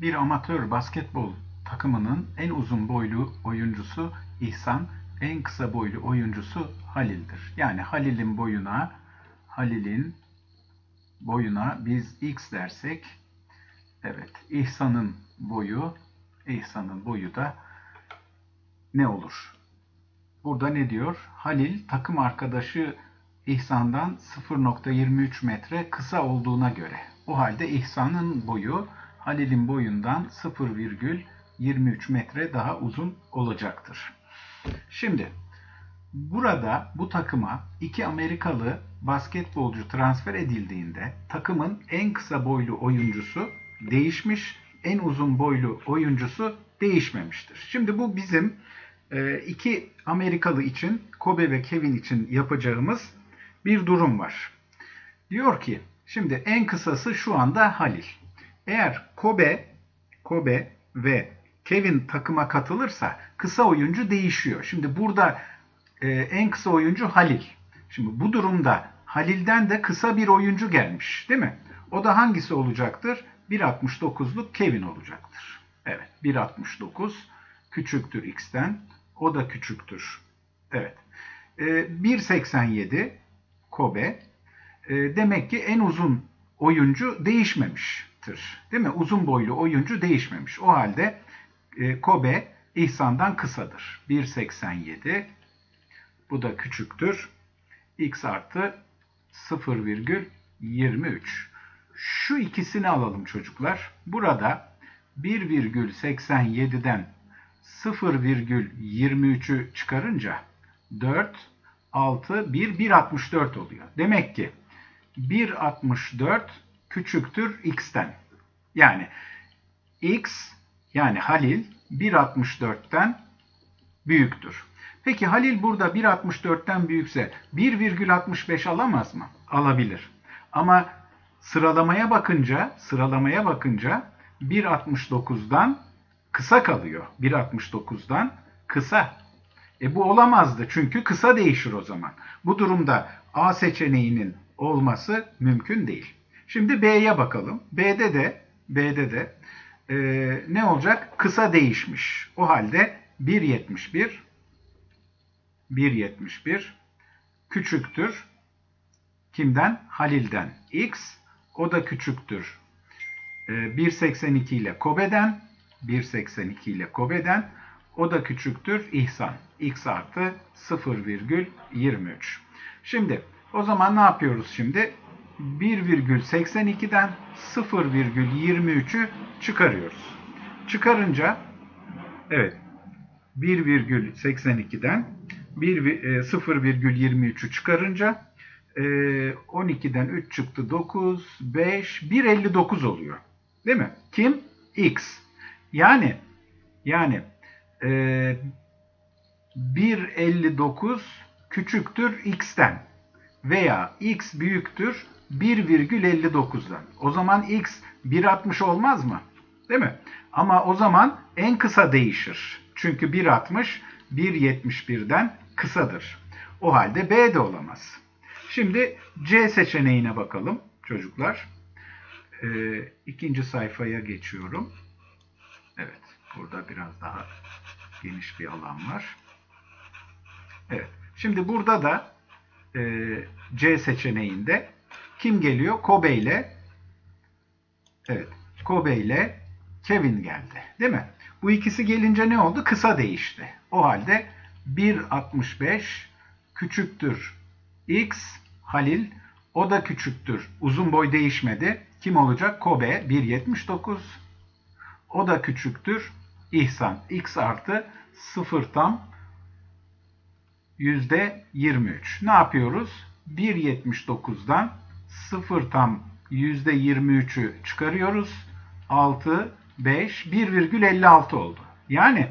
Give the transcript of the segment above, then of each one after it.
Bir amatör basketbol takımının en uzun boylu oyuncusu İhsan, en kısa boylu oyuncusu Halil'dir. Yani Halil'in boyuna Halil'in boyuna biz x dersek evet İhsan'ın boyu İhsan'ın boyu da ne olur? Burada ne diyor? Halil takım arkadaşı İhsan'dan 0.23 metre kısa olduğuna göre. O halde İhsan'ın boyu Halil'in boyundan 0,23 metre daha uzun olacaktır. Şimdi burada bu takıma iki Amerikalı basketbolcu transfer edildiğinde takımın en kısa boylu oyuncusu değişmiş, en uzun boylu oyuncusu değişmemiştir. Şimdi bu bizim e, iki Amerikalı için, Kobe ve Kevin için yapacağımız bir durum var. Diyor ki, şimdi en kısası şu anda Halil. Eğer Kobe, Kobe ve Kevin takıma katılırsa kısa oyuncu değişiyor. Şimdi burada e, en kısa oyuncu Halil. Şimdi bu durumda Halil'den de kısa bir oyuncu gelmiş değil mi? O da hangisi olacaktır? 1.69'luk Kevin olacaktır. Evet 1.69 küçüktür X'ten. O da küçüktür. Evet. E, 1.87 Kobe. E, demek ki en uzun oyuncu değişmemiştir. Değil mi? Uzun boylu oyuncu değişmemiş. O halde e, Kobe İhsan'dan kısadır. 1.87 bu da küçüktür. X artı 0,23. Şu ikisini alalım çocuklar. Burada 1,87'den 0,23'ü çıkarınca 4, 6, 1, 1,64 oluyor. Demek ki 1,64 küçüktür x'ten. Yani x yani Halil 1.64'ten büyüktür. Peki Halil burada 1.64'ten büyükse 1,65 alamaz mı? Alabilir. Ama sıralamaya bakınca, sıralamaya bakınca 1.69'dan kısa kalıyor. 1.69'dan kısa. E bu olamazdı çünkü kısa değişir o zaman. Bu durumda A seçeneğinin olması mümkün değil. Şimdi B'ye bakalım. B'de de B'de de e, ne olacak? Kısa değişmiş. O halde 1.71 1.71 küçüktür. Kimden? Halil'den. X o da küçüktür. E, 1.82 ile Kobe'den 1.82 ile Kobe'den o da küçüktür İhsan. X artı 0,23. Şimdi o zaman ne yapıyoruz şimdi? 1,82'den 0,23'ü çıkarıyoruz. Çıkarınca evet 1,82'den 0,23'ü çıkarınca 12'den 3 çıktı 9, 5, 1,59 oluyor. Değil mi? Kim? X. Yani yani e, 1,59 küçüktür X'ten veya X büyüktür 1,59'dan. O zaman X 1,60 olmaz mı? Değil mi? Ama o zaman en kısa değişir. Çünkü 1,60 1,71'den kısadır. O halde B de olamaz. Şimdi C seçeneğine bakalım çocuklar. Ee, ikinci sayfaya geçiyorum. Evet, burada biraz daha geniş bir alan var. Evet, şimdi burada da e, C seçeneğinde kim geliyor? Kobe ile evet, Kobe ile Kevin geldi. Değil mi? Bu ikisi gelince ne oldu? Kısa değişti. O halde 1.65 küçüktür X Halil o da küçüktür. Uzun boy değişmedi. Kim olacak? Kobe 1.79 o da küçüktür. İhsan X artı 0 tam %23. Ne yapıyoruz? 1.79'dan 0 tam %23'ü çıkarıyoruz. 6, 5, 1,56 oldu. Yani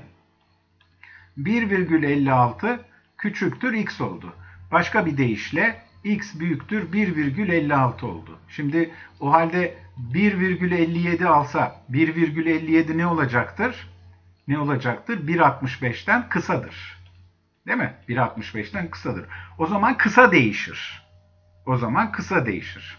1,56 küçüktür x oldu. Başka bir deyişle x büyüktür 1,56 oldu. Şimdi o halde 1,57 alsa 1,57 ne olacaktır? Ne olacaktır? 1,65'ten kısadır. Değil mi? 1.65'ten kısadır. O zaman kısa değişir. O zaman kısa değişir.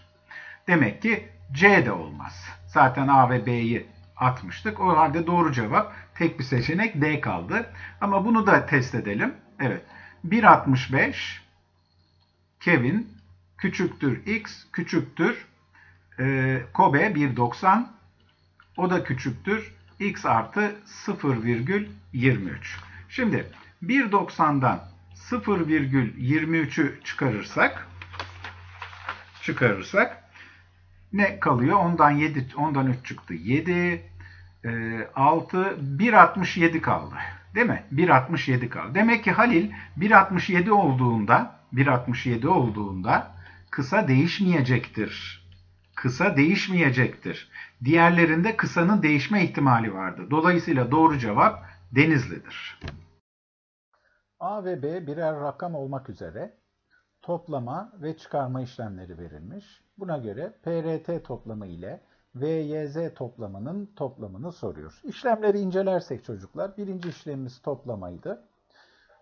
Demek ki C de olmaz. Zaten A ve B'yi atmıştık. O halde doğru cevap tek bir seçenek D kaldı. Ama bunu da test edelim. Evet. 1.65 Kevin küçüktür X küçüktür e, Kobe 1.90 o da küçüktür X artı 0,23. Şimdi 1.90'dan 0,23'ü çıkarırsak çıkarırsak ne kalıyor? Ondan 7, ondan 3 çıktı. 7, e, 6, 1.67 kaldı. Değil mi? 1.67 kaldı. Demek ki Halil 1.67 olduğunda 1.67 olduğunda kısa değişmeyecektir. Kısa değişmeyecektir. Diğerlerinde kısanın değişme ihtimali vardı. Dolayısıyla doğru cevap Denizli'dir. A ve B birer rakam olmak üzere toplama ve çıkarma işlemleri verilmiş. Buna göre PRT toplamı ile VYZ toplamının toplamını soruyor. İşlemleri incelersek çocuklar birinci işlemimiz toplamaydı.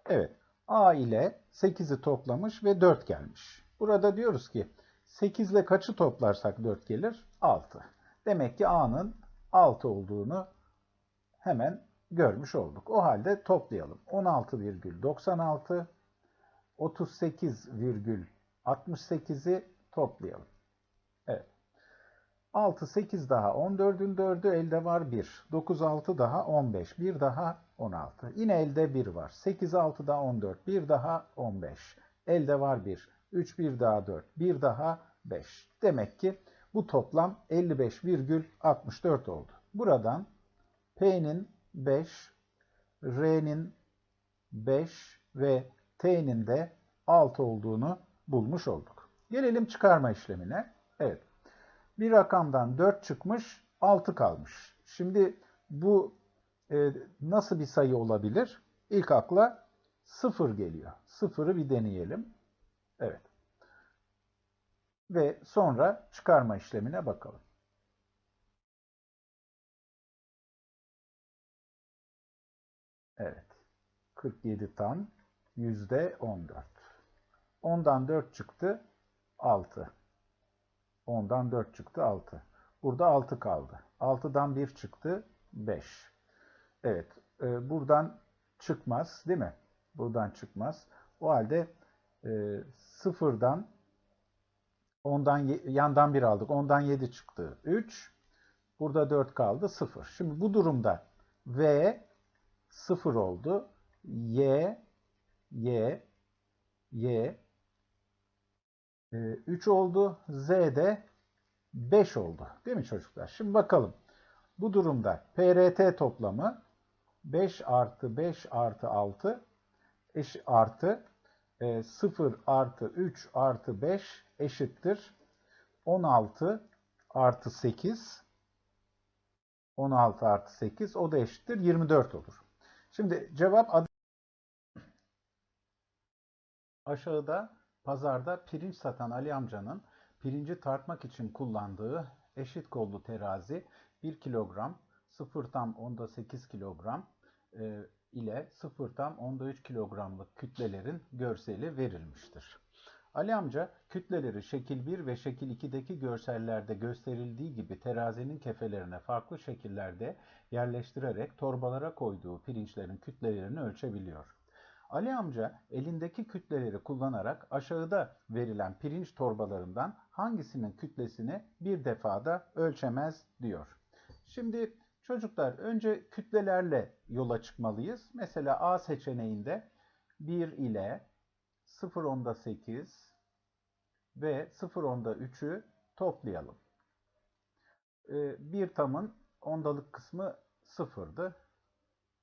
Evet A ile 8'i toplamış ve 4 gelmiş. Burada diyoruz ki 8 ile kaçı toplarsak 4 gelir? 6. Demek ki A'nın 6 olduğunu hemen görmüş olduk. O halde toplayalım. 16,96 38,68'i toplayalım. Evet. 6, 8 daha 14'ün 4'ü elde var 1. 9, 6 daha 15. 1 daha 16. Yine elde 1 var. 8, 6 daha 14. 1 daha 15. Elde var 1. 3, 1 daha 4. 1 daha 5. Demek ki bu toplam 55,64 oldu. Buradan P'nin 5, R'nin 5 ve T'nin de 6 olduğunu bulmuş olduk. Gelelim çıkarma işlemine. Evet. Bir rakamdan 4 çıkmış, 6 kalmış. Şimdi bu e, nasıl bir sayı olabilir? İlk akla 0 geliyor. 0'ı bir deneyelim. Evet. Ve sonra çıkarma işlemine bakalım. Evet. 47 tam 14. 10'dan 4 çıktı 6. 10'dan 4 çıktı 6. Burada 6 kaldı. 6'dan 1 çıktı 5. Evet. E, buradan çıkmaz değil mi? Buradan çıkmaz. O halde e, 0'dan 10'dan yandan 1 aldık. 10'dan 7 çıktı 3. Burada 4 kaldı 0. Şimdi bu durumda V 0 oldu. Y, Y, Y 3 oldu. Z de 5 oldu. Değil mi çocuklar? Şimdi bakalım. Bu durumda PRT toplamı 5 artı 5 artı 6 eş artı 0 artı 3 artı 5 eşittir 16 artı 8 16 artı 8 o da eşittir 24 olur. Şimdi cevap aşağıda pazarda pirinç satan Ali amcanın pirinci tartmak için kullandığı eşit kollu terazi 1 kilogram 0 tam onda 8 kilogram e, ile 0 tam onda 3 kilogramlık kütlelerin görseli verilmiştir. Ali amca kütleleri şekil 1 ve şekil 2'deki görsellerde gösterildiği gibi terazinin kefelerine farklı şekillerde yerleştirerek torbalara koyduğu pirinçlerin kütlelerini ölçebiliyor. Ali amca elindeki kütleleri kullanarak aşağıda verilen pirinç torbalarından hangisinin kütlesini bir defada ölçemez diyor. Şimdi çocuklar önce kütlelerle yola çıkmalıyız. Mesela A seçeneğinde 1 ile 0.8 8 ve 0.3'ü toplayalım. Bir tamın ondalık kısmı 0'dı.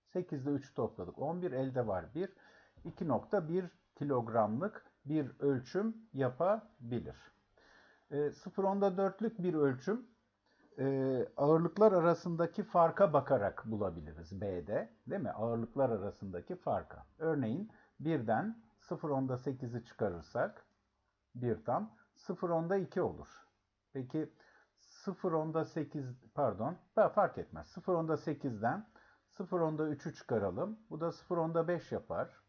8 ile 3'ü topladık. 11 elde var 1. 2.1 kilogramlık bir ölçüm yapabilir. E, 0.4'lük bir ölçüm e, ağırlıklar arasındaki farka bakarak bulabiliriz B'de. Değil mi? Ağırlıklar arasındaki farka. Örneğin 1'den 0.8'i çıkarırsak 1 tam 0.2 olur. Peki 0.8 pardon fark etmez. 0.8'den 0.3'ü çıkaralım. Bu da 0.5 yapar.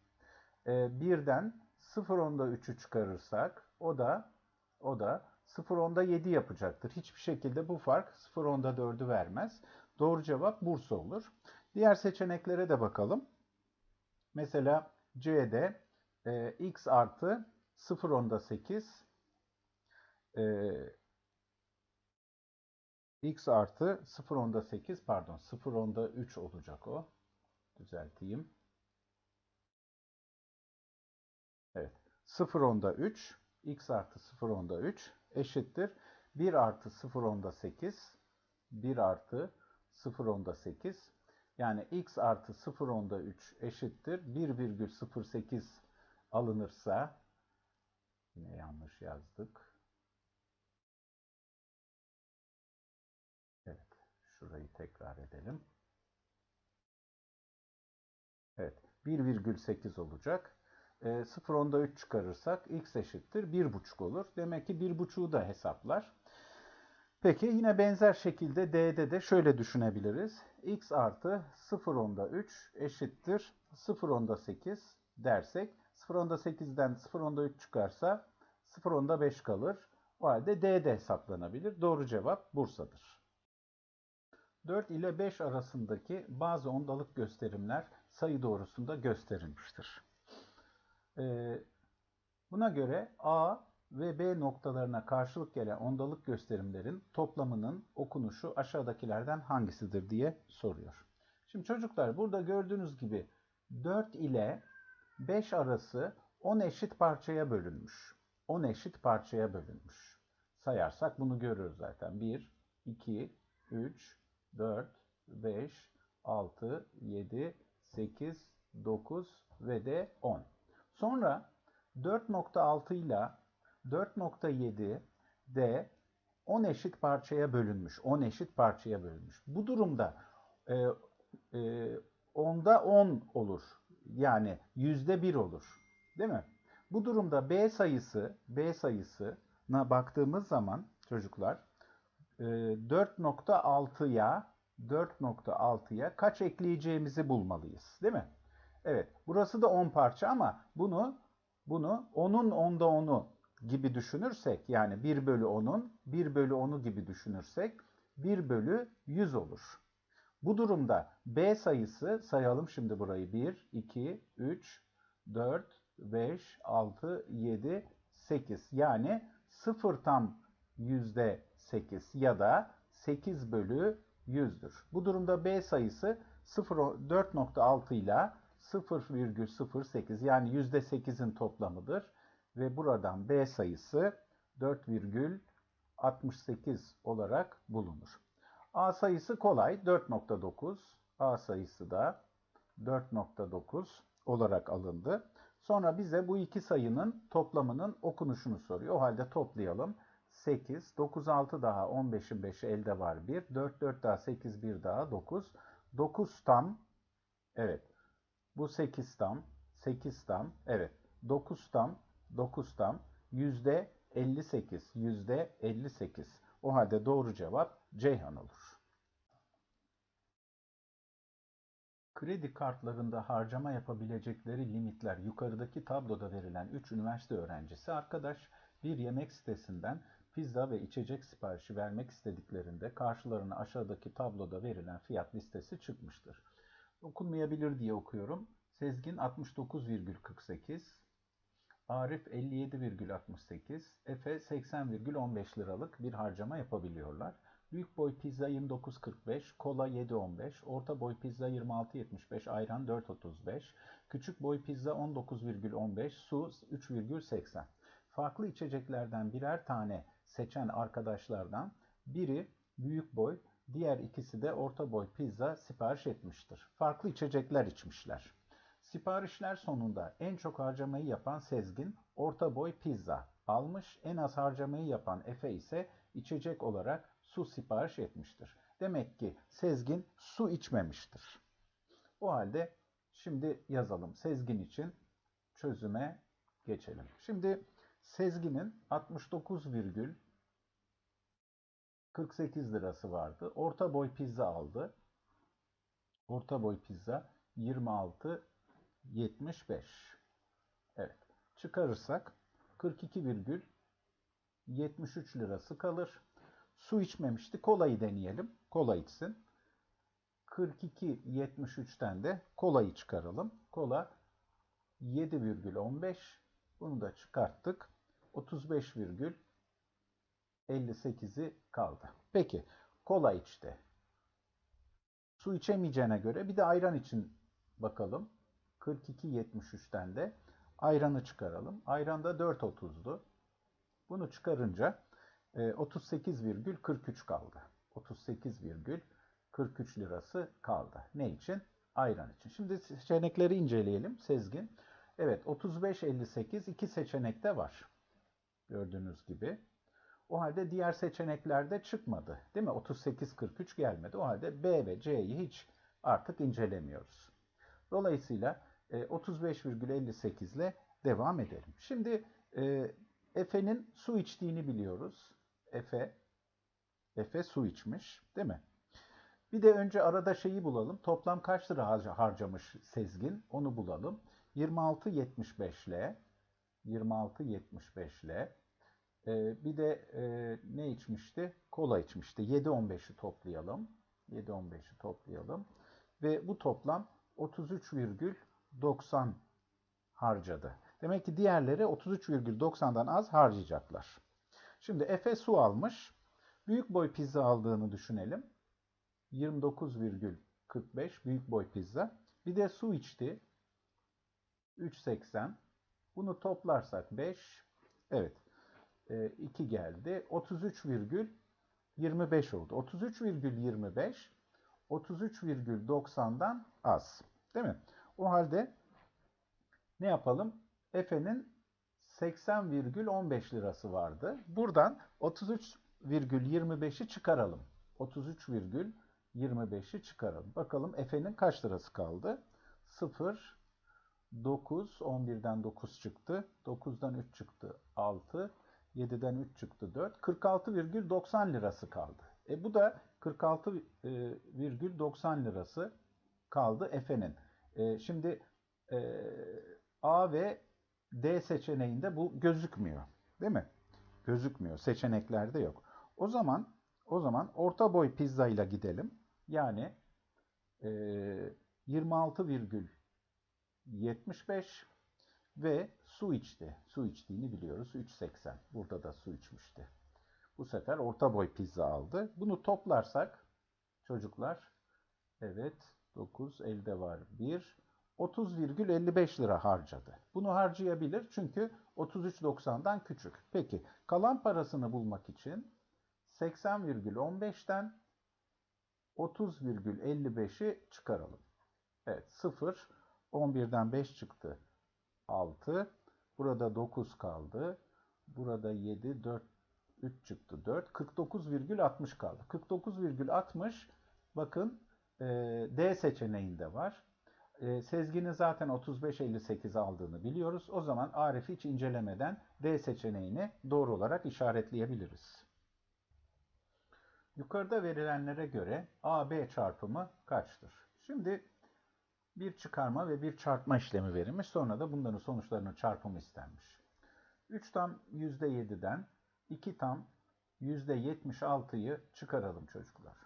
E, birden 0.3'ü çıkarırsak o da o da 0 onda 7 yapacaktır. Hiçbir şekilde bu fark 0 onda 4'ü vermez. Doğru cevap Bursa olur. Diğer seçeneklere de bakalım. Mesela C'de e, x artı 0 onda 8 e, x artı 0 onda 8 pardon 0 onda 3 olacak o. Düzelteyim. 0 onda 3 x artı 0 onda 3 eşittir. 1 artı 0 onda 8 1 artı 0 onda 8 yani x artı 0 onda 3 eşittir. 1,08 alınırsa yine yanlış yazdık. Evet. Şurayı tekrar edelim. Evet. 1,8 olacak. E, 0 onda 3 çıkarırsak x eşittir 1,5 olur. Demek ki 1,5'u da hesaplar. Peki yine benzer şekilde D'de de şöyle düşünebiliriz. x artı 0 onda 3 eşittir 0 onda 8 dersek 0 onda 8'den 0 onda 3 çıkarsa 0 onda 5 kalır. O halde D de hesaplanabilir. Doğru cevap Bursa'dır. 4 ile 5 arasındaki bazı ondalık gösterimler sayı doğrusunda gösterilmiştir. Ee, buna göre A ve B noktalarına karşılık gelen ondalık gösterimlerin toplamının okunuşu aşağıdakilerden hangisidir diye soruyor. Şimdi çocuklar burada gördüğünüz gibi 4 ile 5 arası 10 eşit parçaya bölünmüş. 10 eşit parçaya bölünmüş. Sayarsak bunu görürüz zaten. 1, 2, 3, 4, 5, 6, 7, 8, 9 ve de 10. Sonra 4.6 ile 4.7 de 10 eşit parçaya bölünmüş. 10 eşit parçaya bölünmüş. Bu durumda e, e, onda 10 olur. Yani yüzde 1 olur. Değil mi? Bu durumda B sayısı B sayısına baktığımız zaman çocuklar e, 4.6'ya 4.6'ya kaç ekleyeceğimizi bulmalıyız. Değil mi? Evet. Burası da 10 parça ama bunu bunu 10'un 10'da 10'u gibi düşünürsek yani 1 bölü 10'un 1 bölü 10'u gibi düşünürsek 1 bölü 100 olur. Bu durumda B sayısı sayalım şimdi burayı 1, 2, 3, 4, 5, 6, 7, 8 yani 0 tam yüzde 8 ya da 8 bölü 100'dür. Bu durumda B sayısı 4.6 ile 0,08 yani %8'in toplamıdır. Ve buradan B sayısı 4,68 olarak bulunur. A sayısı kolay 4.9. A sayısı da 4.9 olarak alındı. Sonra bize bu iki sayının toplamının okunuşunu soruyor. O halde toplayalım. 8, 9, 6 daha 15'in 5'i elde var 1. 4, 4 daha 8, 1 daha 9. 9 tam, evet bu 8 tam, 8 tam, evet 9 tam, 9 tam, yüzde 58, yüzde 58. O halde doğru cevap Ceyhan olur. Kredi kartlarında harcama yapabilecekleri limitler yukarıdaki tabloda verilen 3 üniversite öğrencisi arkadaş bir yemek sitesinden pizza ve içecek siparişi vermek istediklerinde karşılarına aşağıdaki tabloda verilen fiyat listesi çıkmıştır. Okunmayabilir diye okuyorum. Sezgin 69,48, Arif 57,68, Efe 80,15 liralık bir harcama yapabiliyorlar. Büyük boy pizza 29.45, kola 7.15, orta boy pizza 26.75, ayran 4.35, küçük boy pizza 19.15, su 3.80. Farklı içeceklerden birer tane seçen arkadaşlardan biri büyük boy, diğer ikisi de orta boy pizza sipariş etmiştir. Farklı içecekler içmişler. Siparişler sonunda en çok harcamayı yapan Sezgin orta boy pizza almış. En az harcamayı yapan Efe ise içecek olarak su sipariş etmiştir. Demek ki Sezgin su içmemiştir. O halde şimdi yazalım. Sezgin için çözüme geçelim. Şimdi Sezgin'in 69,48 lirası vardı. Orta boy pizza aldı. Orta boy pizza 26,75. Evet. Çıkarırsak 42,48 73 lirası kalır. Su içmemişti. Kolayı deneyelim. Kola içsin. 42.73'ten de kolayı çıkaralım. Kola 7,15. Bunu da çıkarttık. 35,58'i kaldı. Peki kola içti. Su içemeyeceğine göre bir de ayran için bakalım. 42.73'ten de ayranı çıkaralım. Ayran da 4.30'du. Bunu çıkarınca e, 38,43 kaldı. 38,43 lirası kaldı. Ne için? Ayran için. Şimdi seçenekleri inceleyelim. Sezgin. Evet 35.58 iki seçenekte var. Gördüğünüz gibi. O halde diğer seçeneklerde çıkmadı. Değil mi? 38.43 gelmedi. O halde B ve C'yi hiç artık incelemiyoruz. Dolayısıyla e, 35,58 ile devam edelim. Şimdi e, Efe'nin su içtiğini biliyoruz. Efe, Efe su içmiş değil mi? Bir de önce arada şeyi bulalım. Toplam kaç lira harcamış Sezgin? Onu bulalım. 26.75 ile 26.75 ile ee, bir de e, ne içmişti? Kola içmişti. 7.15'i toplayalım. 7.15'i toplayalım. Ve bu toplam 33,90 harcadı. Demek ki diğerleri 33,90'dan az harcayacaklar. Şimdi Efe su almış. Büyük boy pizza aldığını düşünelim. 29,45 büyük boy pizza. Bir de su içti. 3.80. Bunu toplarsak 5. Evet. 2 e, geldi. 33,25 oldu. 33,25 33,90'dan az. Değil mi? O halde ne yapalım? Efe'nin 80,15 lirası vardı. Buradan 33,25'i çıkaralım. 33,25'i çıkaralım. Bakalım Efe'nin kaç lirası kaldı? 0, 9, 11'den 9 çıktı. 9'dan 3 çıktı. 6, 7'den 3 çıktı 4. 46,90 lirası kaldı. E bu da 46,90 e, lirası kaldı Efe'nin. E, şimdi e, A ve D seçeneğinde bu gözükmüyor. Değil mi? Gözükmüyor. Seçeneklerde yok. O zaman o zaman orta boy pizza ile gidelim. Yani e, 26,75 ve su içti. Su içtiğini biliyoruz. 3.80. Burada da su içmişti. Bu sefer orta boy pizza aldı. Bunu toplarsak çocuklar evet 9 elde var 1 30,55 lira harcadı. Bunu harcayabilir çünkü 33.90'dan küçük. Peki kalan parasını bulmak için 80,15'ten 30,55'i çıkaralım. Evet 0 11'den 5 çıktı. 6. Burada 9 kaldı. Burada 7, 4, 3 çıktı 4. 49,60 kaldı. 49,60 bakın e, D seçeneğinde var. E, Sezgin'in zaten 35,58 aldığını biliyoruz. O zaman Arif'i hiç incelemeden D seçeneğini doğru olarak işaretleyebiliriz. Yukarıda verilenlere göre AB çarpımı kaçtır? Şimdi bir çıkarma ve bir çarpma işlemi verilmiş. Sonra da bunların sonuçlarının çarpımı istenmiş. 3 tam %7'den 2 tam %76'yı çıkaralım çocuklar.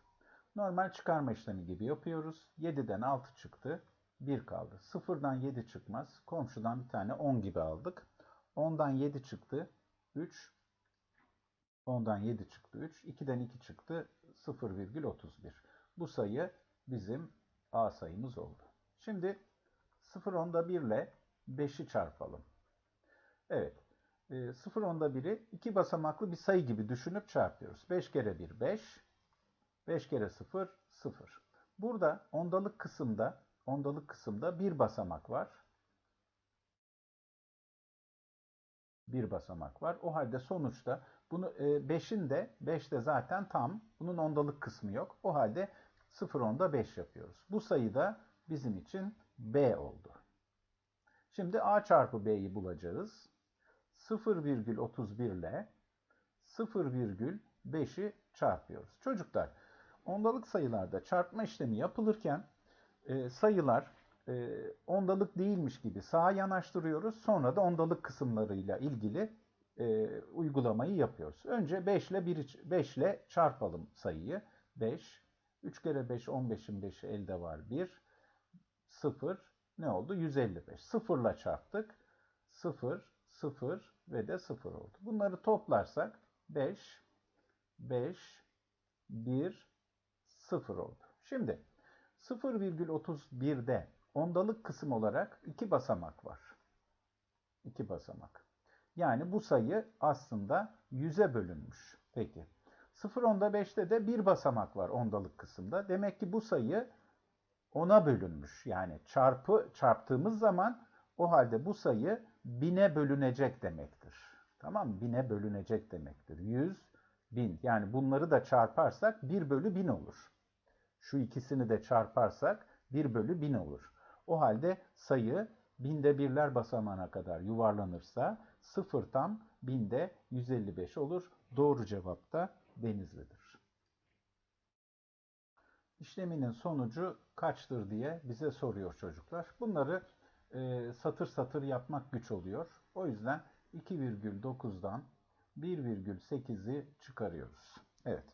Normal çıkarma işlemi gibi yapıyoruz. 7'den 6 çıktı. 1 kaldı. 0'dan 7 çıkmaz. Komşudan bir tane 10 gibi aldık. 10'dan 7 çıktı. 3. 10'dan 7 çıktı 3. 2'den 2 çıktı. 0,31. Bu sayı bizim A sayımız oldu. Şimdi 0 onda 1 ile 5'i çarpalım. Evet. 0 e, onda 1'i iki basamaklı bir sayı gibi düşünüp çarpıyoruz. 5 kere 1 5. 5 kere 0 0. Burada ondalık kısımda ondalık kısımda bir basamak var. Bir basamak var. O halde sonuçta bunu 5'in e, de 5 de zaten tam. Bunun ondalık kısmı yok. O halde 0 onda 5 yapıyoruz. Bu sayıda bizim için B oldu. Şimdi A çarpı B'yi bulacağız. 0,31 ile 0,5'i çarpıyoruz. Çocuklar ondalık sayılarda çarpma işlemi yapılırken e, sayılar e, ondalık değilmiş gibi sağa yanaştırıyoruz. Sonra da ondalık kısımlarıyla ilgili e, uygulamayı yapıyoruz. Önce 5 ile 1 5 ile çarpalım sayıyı. 5 3 kere 5 15'in 5'i elde var 1 0 ne oldu? 155. 0 ile çarptık. 0 0 ve de 0 oldu. Bunları toplarsak 5 5 1 0 oldu. Şimdi 0,31'de ondalık kısım olarak iki basamak var. İki basamak. Yani bu sayı aslında 100'e bölünmüş. Peki. 0 onda 5'te de bir basamak var ondalık kısımda. Demek ki bu sayı 10'a bölünmüş. Yani çarpı çarptığımız zaman o halde bu sayı 1000'e bölünecek demektir. Tamam mı? 1000'e bölünecek demektir. 100, 1000. Yani bunları da çarparsak 1 bölü 1000 olur. Şu ikisini de çarparsak 1 bölü 1000 olur. O halde sayı binde birler basamağına kadar yuvarlanırsa 0 tam binde 155 olur. Doğru cevap da Denizli'dir. İşleminin sonucu kaçtır diye bize soruyor çocuklar. Bunları e, satır satır yapmak güç oluyor. O yüzden 2,9'dan 1,8'i çıkarıyoruz. Evet.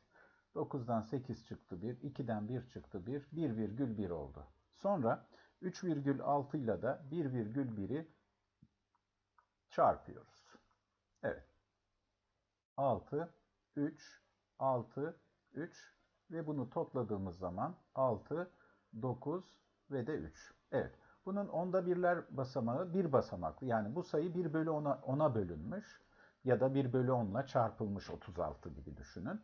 9'dan 8 çıktı 1, 2'den 1 çıktı 1, 1,1 oldu. Sonra 3,6 ile de 1,1'i çarpıyoruz. Evet. 6, 3, 6, 3 ve bunu topladığımız zaman 6, 9 ve de 3. Evet. Bunun onda birler basamağı bir basamaklı. Yani bu sayı 1 bölü 10'a 10'a bölünmüş ya da 1 bölü 10 ile çarpılmış 36 gibi düşünün.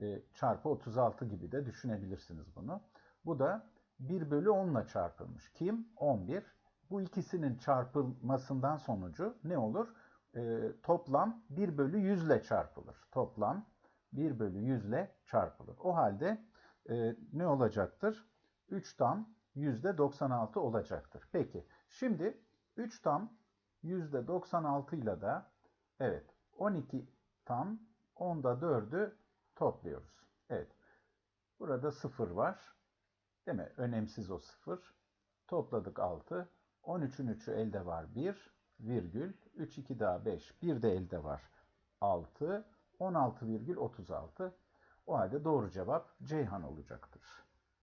E, çarpı 36 gibi de düşünebilirsiniz bunu. Bu da 1 bölü 10 ile çarpılmış. Kim? 11. Bu ikisinin çarpılmasından sonucu ne olur? E, toplam 1 bölü 100 ile çarpılır. Toplam 1 bölü 100 ile çarpılır. O halde e, ne olacaktır? 3 tam %96 olacaktır. Peki şimdi 3 tam %96 ile de evet 12 tam 10'da 4'ü topluyoruz. Evet. Burada 0 var. Değil mi? Önemsiz o 0. Topladık 6. 13'ün 3'ü elde var 1 virgül 3 2 daha 5. 1 de elde var 6. 16,36. O halde doğru cevap Ceyhan olacaktır.